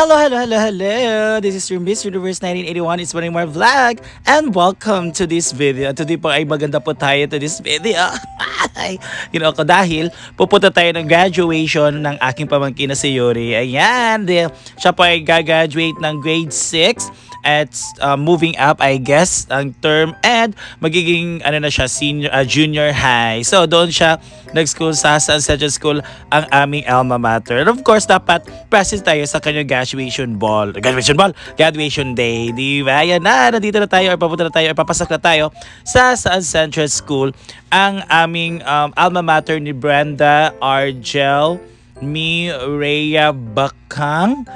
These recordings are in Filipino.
Hello, hello, hello, hello. This is your Miss Universe 1981. It's Running More Vlog. And welcome to this video. Today po ay maganda po tayo to this video. you know ako dahil pupunta tayo ng graduation ng aking pamangkin na si Yuri. Ayan. Siya po ay gagraduate ng grade 6 at uh, moving up I guess ang term and magiging ano na siya senior uh, junior high. So doon siya nag-school sa San Central School ang aming alma mater. And of course dapat present tayo sa kanyang graduation ball. Graduation ball, graduation day, di ba? Ayan na, nandito na tayo or papunta na tayo or papasok na tayo sa San Central School ang aming um, alma mater ni Brenda Argel Mi Rhea Bakang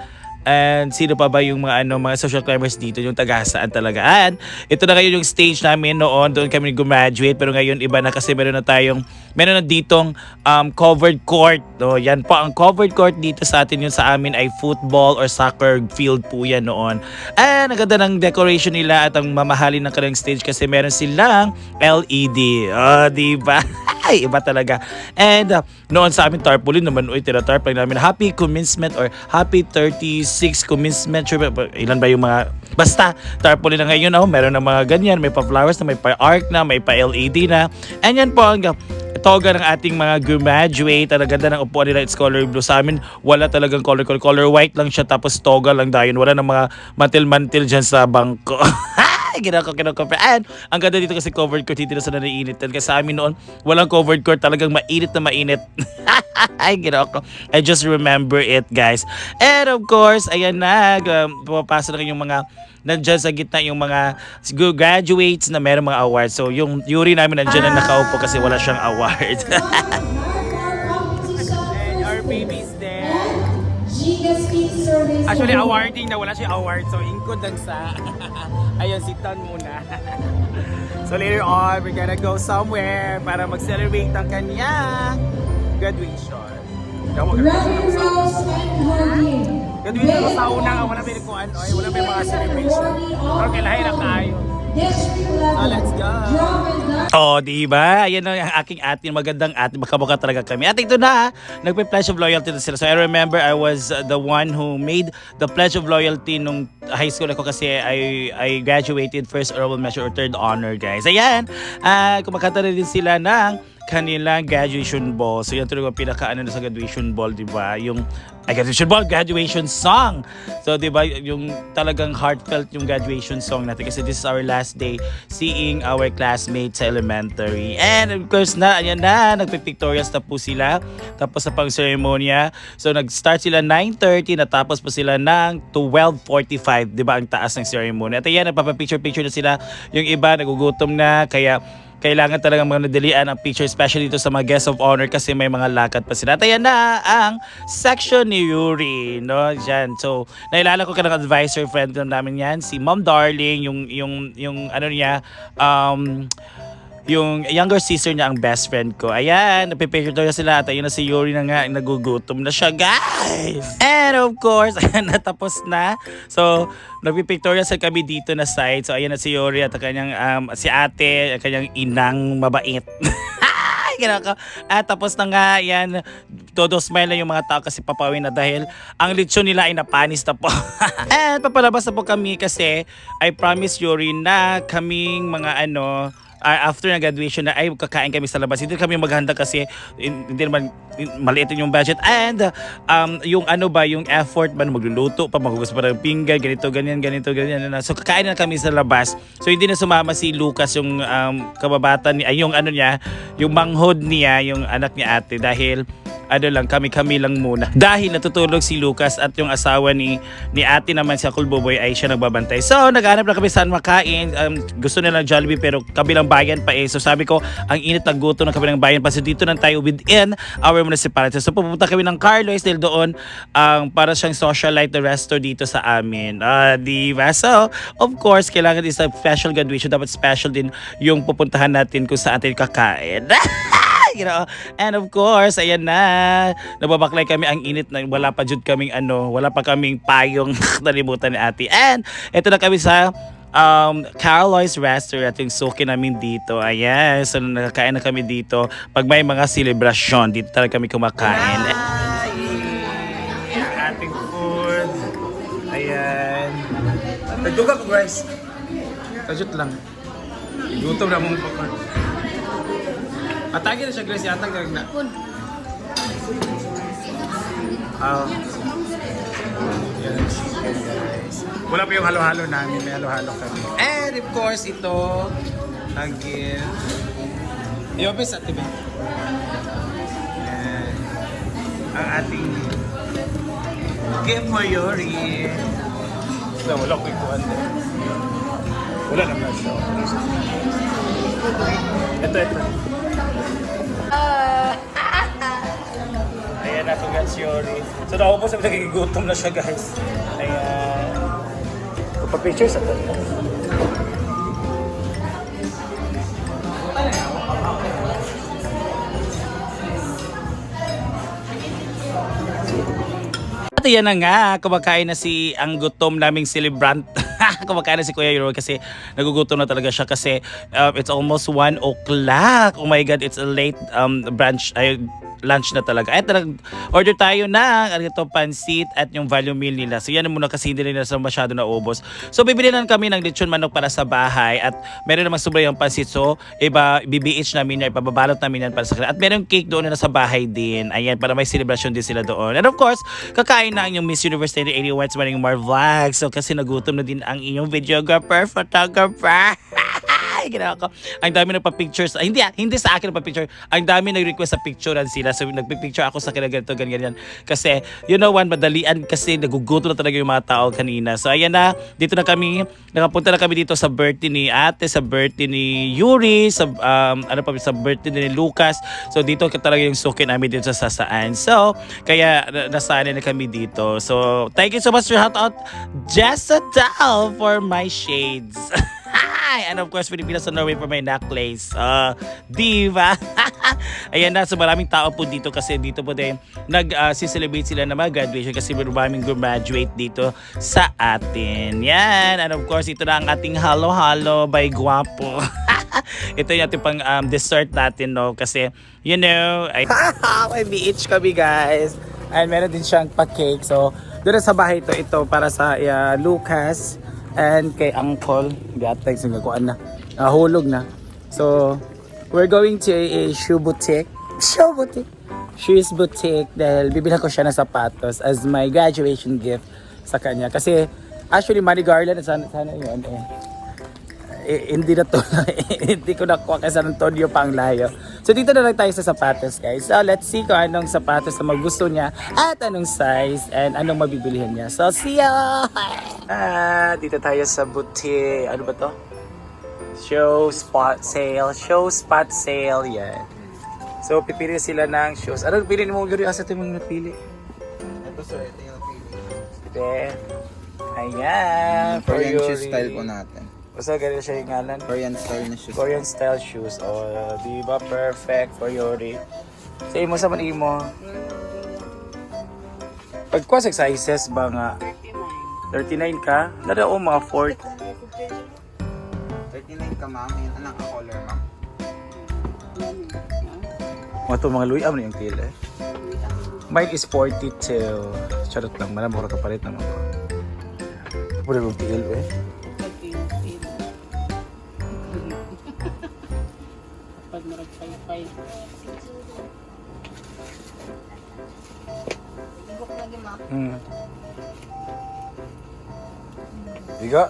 And sino pa ba yung mga ano mga social climbers dito yung taga-saan talaga. And ito na ngayon yung stage namin noon doon kami graduate pero ngayon iba na kasi meron na tayong meron na ditong um, covered court. No, yan po ang covered court dito sa atin yun sa amin ay football or soccer field po yan noon. And ang ng decoration nila at ang mamahalin ng kanilang stage kasi meron silang LED. Oh, di ba? Ay, iba talaga. And uh, noon sa amin tarpaulin naman, uy, tinatarp lang namin, happy commencement or happy 36 commencement. Sure, ilan ba yung mga, basta, tarpaulin na ngayon, oh, meron na mga ganyan, may pa-flowers na, may pa-arc na, may pa-LED na. And yan po ang toga ng ating mga graduate. Ang ganda ng upuan nila, it's color blue. Sa amin, wala talagang color, color, color white lang siya, tapos toga lang dayon. Wala ng mga mantil-mantil dyan sa bangko. Ay, ginawa ko, kinocover. And ang ganda dito kasi covered court, na sa naniinitan. Kasi sa amin noon, walang covered court, talagang mainit na mainit. Ay, ginawa ko. I just remember it, guys. And of course, ayan na, um, pumapasok na yung mga nandyan sa gitna yung mga graduates na meron mga awards. So, yung Yuri namin nandyan na nakaupo kasi wala siyang award. Actually, awarding na wala siya award. So, ingkod lang sa... Ayun, si Tan muna. so, later on, we're gonna go somewhere para mag-celebrate ang kanyang graduation. Daw mo graduation sa Graduation ko sa unang, wala may ano, ay, wala may mga celebration. Pero kailangan na tayo. Go. Oh, di ba? Ayan ang aking atin, magandang atin, makabuka talaga kami. At ito na, nagpe-pledge of loyalty na sila. So I remember I was the one who made the pledge of loyalty nung high school ako kasi I I graduated first honorable mention or third honor, guys. Ayan, uh, kumakanta na din sila ng kanilang graduation ball. So yan talaga pinaka ano sa graduation ball, di ba? Yung ay, graduation ball, graduation song. So, di ba, yung talagang heartfelt yung graduation song natin kasi this is our last day seeing our classmates sa elementary. And of course na, ayan na, nagpipictorials na po sila. Tapos sa pang-ceremonya. So, nag-start sila 9.30, natapos po sila ng 12.45, di ba, ang taas ng ceremony. At ayan, nagpapapicture-picture na sila. Yung iba, nagugutom na, kaya kailangan talaga mga nadalian ang picture especially dito sa mga guest of honor kasi may mga lakad pa sila. At na ang section ni Yuri, no? Diyan. So, nailala ko ka ng advisor friend namin yan, si Mom Darling, yung, yung, yung ano niya, um, yung younger sister niya ang best friend ko. Ayan, napipicture daw sila at ayun na si Yuri na nga, nagugutom na siya, guys! And of course, ayan, natapos na. So, nagpipictorial sa kami dito na side. So, ayan na si Yuri at ang kanyang, um, si ate, ang kanyang inang mabait. Ko. At tapos na nga, yan, todo smile na yung mga tao kasi papawin na dahil ang lechon nila ay napanis na po. And papalabas na po kami kasi I promise Yuri na kaming mga ano, ah, after na graduation na ay kakain kami sa labas. Hindi kami maghanda kasi hin- hindi naman maliit yung budget and um, yung ano ba yung effort ba magluluto pa maghugas pa ng pinggan ganito ganyan ganito ganyan na. So kakain na kami sa labas. So hindi na sumama si Lucas yung um, kababata ni ay yung ano niya yung manghod niya yung anak niya ate dahil ano lang kami kami lang muna. Dahil natutulog si Lucas at yung asawa ni ni ate naman si Akul Boboy ay siya nagbabantay. So naghanap na kami saan makain. Um, gusto nila ng Jollibee pero kabilang bayan pa eh. So sabi ko ang init ng gutom ng kabilang bayan pa. So dito lang tayo within our municipality. So pupunta kami ng Carlos dahil doon ang para siyang socialite the resto dito sa amin. Ah di ba? So of course kailangan is a special graduation. Dapat special din yung pupuntahan natin kung saan tayo kakain you know. And of course, ayan na. Nababaklay kami ang init na wala pa jud kaming ano, wala pa kaming payong nalimutan ni ate. And ito na kami sa um, Carloy's Restaurant, yung suki namin dito. Ayan, so nakakain na kami dito. Pag may mga celebration, dito talaga kami kumakain. Ating food. Ayan. Nagduga ko guys. Kajut lang. Gutom na mong popcorn. Atagi na siya guys. Yata ka na. Ah. Yan ang chicken guys. Wala pa yung halo-halo namin. May halo-halo kami. And of course, ito. Again. Iopis at tiba. Yan. Ang ating Game for Yori. Wala, wala ko ikuhan din. Wala naman siya. Ito, ito. So naubos na nagigigutom na siya guys. Ayan. Pagpa-picture sa to. At yan na nga, kumakain na si ang gutom naming celebrant. kumakain na si Kuya Euro kasi nagugutom na talaga siya kasi uh, it's almost 1 o'clock. Oh my God, it's a late um, brunch, ay, lunch na talaga. At nag order tayo ng ano ito, pansit at yung value meal nila. So yan na muna kasi hindi nila sa masyado na ubos. So bibili lang kami ng lechon manok para sa bahay at meron namang sobra yung pansit. So iba, BBH namin yan, ipababalot namin yan para sa kanila. At meron cake doon na nasa bahay din. Ayan, para may celebration din sila doon. And of course, kakain na ang yung Miss Universe 2081 sa Maring Mar Vlog. So kasi nagutom na din ang inyong videographer, photographer. Ay, ginawa ko. Ang dami nagpa-pictures. Ay, hindi, ah, hindi sa akin nagpa-picture. Ang dami nag-request sa picturean sila. So, nagpi-picture ako sa kanila ganito, ganyan, ganyan. Kasi, you know one, madalian kasi naguguto na talaga yung mga tao kanina. So, ayan na. Dito na kami. Nakapunta na kami dito sa birthday ni ate, sa birthday ni Yuri, sa, um, ano pa, sa birthday ni Lucas. So, dito ka talaga yung suki namin dito sa sasaan. So, kaya na- nasanay na kami dito. So, thank you so much for shout out Jessa Tal for my shades. Hi! And of course, Pilipinas sa Norway for my necklace. Uh, diva! Ayan na, so maraming tao po dito kasi dito po din nag-celebrate sila na mag-graduation kasi maraming graduate dito sa atin. Yan! And of course, ito na ang ating halo-halo by Guapo. ito yung ating pang um, dessert natin, no? Kasi, you know, ay, may BH kami, guys. And meron din siyang pa-cake. So, doon sa bahay ito, ito para sa uh, Lucas and kay Uncle. Gatag sa gakuan na. Nahulog na. So, we're going to a, shoe boutique. Shoe boutique. Shoes boutique dahil bibilang ko siya ng sapatos as my graduation gift sa kanya. Kasi, actually, Money Garland, sana, sana yun eh. Eh, hindi na to. hindi ko nakuha kasi San Antonio pa ang layo. So dito na lang tayo sa sapatos guys. So let's see kung anong sapatos na magusto niya at anong size and anong mabibilihan niya. So see ya! Ah, dito tayo sa boutique. Ano ba to? Show spot sale. Show spot sale. Yan. So pipili sila ng shoes. Ano pili mo Gary? Asa ito yung napili? Ito sir, ito yung pili. Ite. Ayan. For Yuri. style po natin. Basta ganito siya yung ngalan. Korean style na shoes. Korean style shoes. O, di ba perfect for Yori? Sa imo sa man imo. Pagkuha sa sizes ba nga 39 ka? Nada o mga 40. 39 ka ma'am, yung anak ka color ma'am. Mga to mga luy am na yung kilo eh. Mine is 42. Charot lang, malam ko kapalit naman ko. Pwede mong tigil eh. Pag maragpay-pay. Hmm. Biga.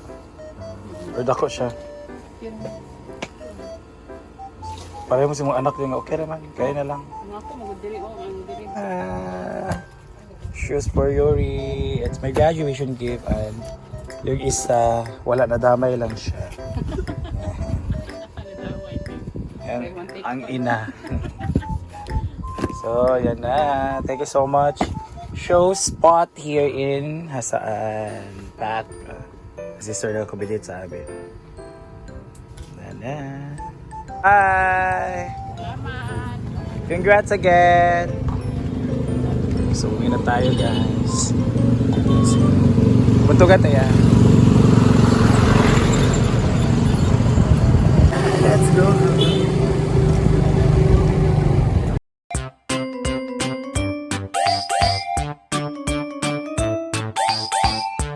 Or dako siya. Pareho mo si mga anak yung okay naman. Kaya na lang. Ang ako, magdiri o, ang diri. Ah, shoes for Yuri. It's my graduation gift and yung isa, wala na damay lang siya. Ang ina. so, yan na. Thank you so much. Show spot here in Hasaan. Pat. Sister na kubilit sa amin. Yan na. Bye! Salamat! Congrats again! So, uwi na tayo guys. Buntugan tayo.